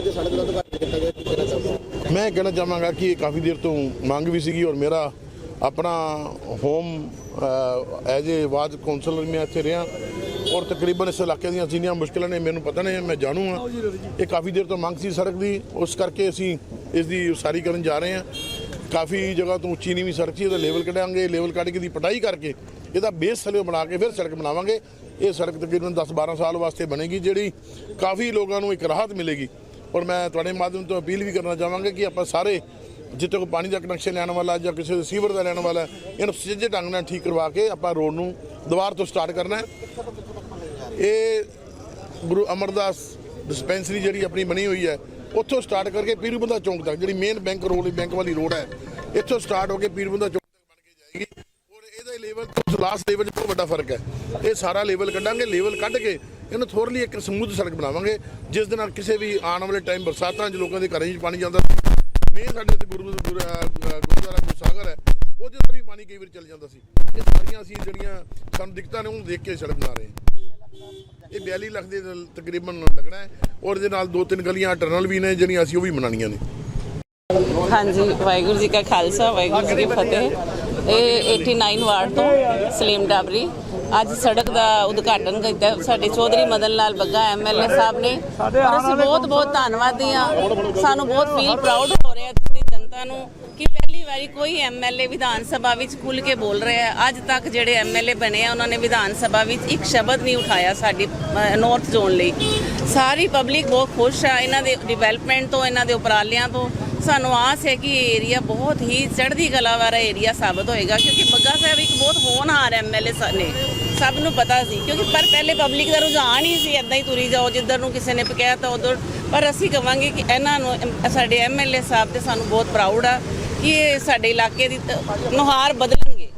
ਅੱਜ ਸੜਕ ਦਾ ਉਦਘਾਟਨ ਕੀਤਾ ਗਿਆ, ਕੀ ਕਹਿਣਾ ਚਾਹੁੰਦੇ ਮੈਂ ਕਹਿਣਾ ਚਾਹਾਂਗਾ ਕਿ ਇਹ ਕਾਫੀ ਦੇਰ ਤੋਂ ਮੰਗ ਵੀ ਸੀਗੀ ਔਰ ਮੇਰਾ ਆਪਣਾ home as a ward councillor ਮੈਂ ਇੱਥੇ ਰਿਹਾ ਔਰ ਤਕਰੀਬਨ ਇਸ ਇਲਾਕੇ ਦੀਆਂ ਜਿੰਨੀਆਂ ਮੁਸ਼ਕਲਾਂ ਨੇ ਮੈਨੂੰ ਪਤਾ ਨਹੀਂ ਮੈਂ ਜਾਣੂ ਹਾਂ। ਇਹ ਕਾਫੀ ਦੇਰ ਤੋਂ ਮੰਗ ਸੀ ਸੜਕ ਦੀ, ਉਸ ਕਰਕੇ ਅਸੀਂ ਇਸ ਦੀ ਉਸਾਰੀ ਕਰਨ ਜਾ ਰਹੇ ਹਾਂ। ਕਾਫੀ ਜਗ੍ਹਾ ਤੋਂ ਉੱਚੀ ਨੀਵੀਂ ਸੜਕ ਸੀ, ਇਹਦਾ ਲੈਵਲ ਕੱਢਾਂਗੇ ਲੈਵਲ ਕੱਢ ਕੇ ਦੀ ਪਟਾਈ ਕਰਕੇ ਇਹਦਾ ਬੇਸ ਥੱਲੇ ਬਣਾ ਕੇ ਫਿਰ ਸੜਕ ਬਣਾਵਾਂਗੇ। ਇਹ ਸੜਕ ਤਕਰੀਬਨ 10-12 ਸਾਲ ਵਾਸਤੇ ਬਣੇਗੀ, ਜਿਹੜੀ ਕਾਫੀ ਲੋਕਾਂ ਨੂੰ ਇੱਕ ਰਾਹਤ ਮਿਲੇਗੀ। ਔਰ ਮੈਂ ਤੁਹਾਡੇ ਮਾਧਿਅਮ ਤੋਂ ਅਪੀਲ ਵੀ ਕਰਨਾ ਚਾਹਾਂਗਾ ਕਿ ਆਪਾਂ ਸਾਰੇ ਜਿੱਥੇ ਕੋਈ ਪਾਣੀ ਦਾ ਕਨੈਕਸ਼ਨ ਲੈਣ ਵਾਲਾ ਜਾਂ ਕਿਸੇ ਦੇ ਸੀਵਰ ਦਾ ਲੈਣ ਵਾਲਾ, ਇਹਨੂੰ ਸਿੱਧੇ ਢੰਗ ਨਾਲ ਠੀਕ ਕਰਵਾ ਕੇ ਆਪਾਂ ਰੋਡ ਨੂੰ ਦੁਬਾਰਾ ਤੋਂ ਸਟਾਰਟ ਕਰਨਾ ਹੈ। ਇਹ ਗੁਰੂ ਅਮਰਦਾਸ ਡਿਸਪੈਂਸਰੀ ਜਿਹੜੀ ਆਪਣੀ ਬਣੀ ਹੋਈ ਹੈ, ਉੱਥੋਂ ਸਟਾਰਟ ਕਰਕੇ ਪੀਰੂਬੰਦਾ ਚੌਂਕ ਤੱਕ, ਜਿਹੜੀ ਮੇਨ ਬੈਂਕ ਰੋਡ ਬੈਂਕ ਵਾਲੀ ਰੋਡ ਹੈ, ਇੱਥੋਂ ਸਟਾਰਟ ਹੋ ਕੇ ਪੀਰੂਬੰਦਾ ਚੌਂਕ ਤੱਕ ਬਣ ਕੇ ਜਾਏਗੀ। ਔਰ ਇਹਦਾ ਲੈਵਲ ਤੋਂ ਲਾਸਟ ਲੈਵਲ 'ਚ ਬਹੁਤ ਵੱਡਾ ਫ਼ਰਕ ਹੈ। ਇਹ ਸਾਰਾ ਲੈਵਲ ਕੱਢਾਂਗੇ ਲੈਵਲ ਕੱਢ ਕੇ ਇਹਨੂੰ ਥੋੜ੍ਹੀ ਇੱਕ ਸਮੂਥ ਸੜਕ ਬਣਾਵਾਂਗੇ, ਜਿਸ ਦੇ ਨਾਲ ਕਿਸੇ ਵੀ ਆਉਣ ਵਾਲੇ ਟਾਈਮ ਬਰਸਾਤਾਂ 'ਚ ਲੋਕਾਂ ਦੇ ਘਰਾਂ 'ਚ ਪਾਣੀ ਜਾਂਦਾ ਮੇਨ ਸਾਡੇ ਇੱਥੇ ਗੁਰੂ ਗੁਰਦੁਆਰਾ ਗੁਰਸਾਗਰ ਹੈ, ਉਹਦੇ ਉੱਪਰ ਵੀ ਪਾਣੀ ਕਈ ਵਾਰ ਚੱਲ ਜਾਂਦਾ ਸੀ। ਇਹ ਸਾਰੀਆਂ ਅਸੀਂ ਜਿਹੜੀਆਂ ਸਾਨੂੰ ਦਿੱਕਤਾਂ ਨੇ ਉਹਨੂੰ ਦੇਖ ਕੇ ਸੜਕ ਬਣਾ ਰਹੇ ਹਾਂ। ਇਹ 42 ਲੱਖ ਦੇ ਤਕਰੀਬਨ ਲੱਗਣਾ ਹੈ, ਔਰ ਇਹਦੇ ਨਾਲ ਦੋ ਤਿੰਨ ਗਲੀਆਂ ਟਨਲ ਵੀ ਨੇ, ਜਿਹੜੀਆਂ ਅਸੀਂ ਉਹ ਵੀ ਬਣਾਉਣੀਆਂ ਨੇ। ਹਾਂਜੀ, ਵਾਹਿਗੁਰੂ ਜੀ ਕਾ ਖਾਲਸਾ, ਵਾਹਿਗੁਰੂ ਜੀ ਕੀ ਫਤਿਹ। ਇਹ 89 ਵਾਰਡ ਤੋਂ ਸਲੀਮ ਡਾਬਰੀ। ਅੱਜ ਸੜਕ ਦਾ ਉਦਘਾਟਨ ਕੀਤਾ ਸਾਡੇ ਚੌਧਰੀ ਮਦਨ ਲਾਲ ਬੱਗਾ ਐਮਐਲਏ ਸਾਹਿਬ ਨੇ। ਔਰ ਅਸੀਂ ਬਹੁਤ ਬਹੁਤ ਧੰਨਵਾਦੀ ਹਾਂ। ਸਾਨੂੰ ਬਹੁਤ ਫੀਲ ਪ੍ਰਾਊਡ ਹੋ ਰਿਹਾ ਦੀ ਜਨਤਾ ਨੂੰ ਕਿ ਪਹਿਲੀ ਵਾਰੀ ਕੋਈ ਐਮਐਲਏ ਵਿਧਾਨ ਸਭਾ ਵਿੱਚ ਖੁੱਲ ਕੇ ਬੋਲ ਰਿਹਾ ਹੈ। ਅੱਜ ਤੱਕ ਜਿਹੜੇ ਐਮਐਲਏ ਬਣੇ ਆ ਉਹਨਾਂ ਨੇ ਵਿਧਾਨ ਸਭਾ ਵਿੱਚ ਇੱਕ ਸ਼ਬਦ ਨਹੀਂ ਉਠਾਇਆ ਸਾਡੀ ਨਾਰਥ ਜ਼ੋਨ ਲਈ। ਸਾਰੀ ਪਬਲਿਕ ਬਹੁਤ ਖੁਸ਼ ਆ। ਇਹਨਾਂ ਦੇ ਡਿਵੈਲਪਮੈਂਟ ਤੋਂ ਇਹਨਾਂ ਦੇ ਉਪਰਾਲਿਆਂ ਤੋਂ। ਸਾਨੂੰ ਆਸ ਹੈ ਕਿ ਇਹ ਏਰੀਆ ਬਹੁਤ ਹੀ ਚੜ੍ਹਦੀ ਕਲਾ ਵਾਲਾ ਏਰੀਆ ਸਾਬਤ ਹੋਏਗਾ, ਕਿਉਂਕਿ ਬੱਗਾ ਸਾਹਿਬ ਇੱਕ ਬਹੁਤ ਹੋਣਹਾਰ ਐਮਐਲਏ ਨੇ। ਸਭ ਨੂੰ ਪਤਾ ਸੀ, ਕਿਉਂਕਿ ਪਰ ਪਹਿਲੇ ਪਬਲਿਕ ਦਾ ਰੁਝਾਨ ਹੀ ਸੀ ਇਦਾਂ ਹੀ ਤੁਰੀ ਜਾਓ, ਜਿੱਧਰ ਨੂੰ ਕਿਸੇ ਨੇ ਕਹਿ ਤਾਂ ਉਧਰ। ਪਰ ਅਸੀਂ ਕਵਾਂਗੇ ਕਿ ਇਹਨਾਂ ਨੂੰ ਐਮ- ਸਾਡੇ ਐਮਐਲਏ ਸਾਹਿਬ ਤੇ ਸਾਨੂੰ ਬਹੁਤ ਪ੍ਰਾਊਡ ਆ ਕਿ ਇਹ ਸਾਡੇ ਇਲਾਕੇ ਦੀ ਤ- ਨੁਹਾਰ ਬਦਲਣਗੇ।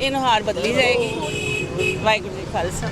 ਇਹ ਨੁਹਾਰ ਬਦਲੀ ਜਾਏਗੀ। ਵਾਹਿਗੁਰੂ ਜੀ ਖਾਲਸਾ।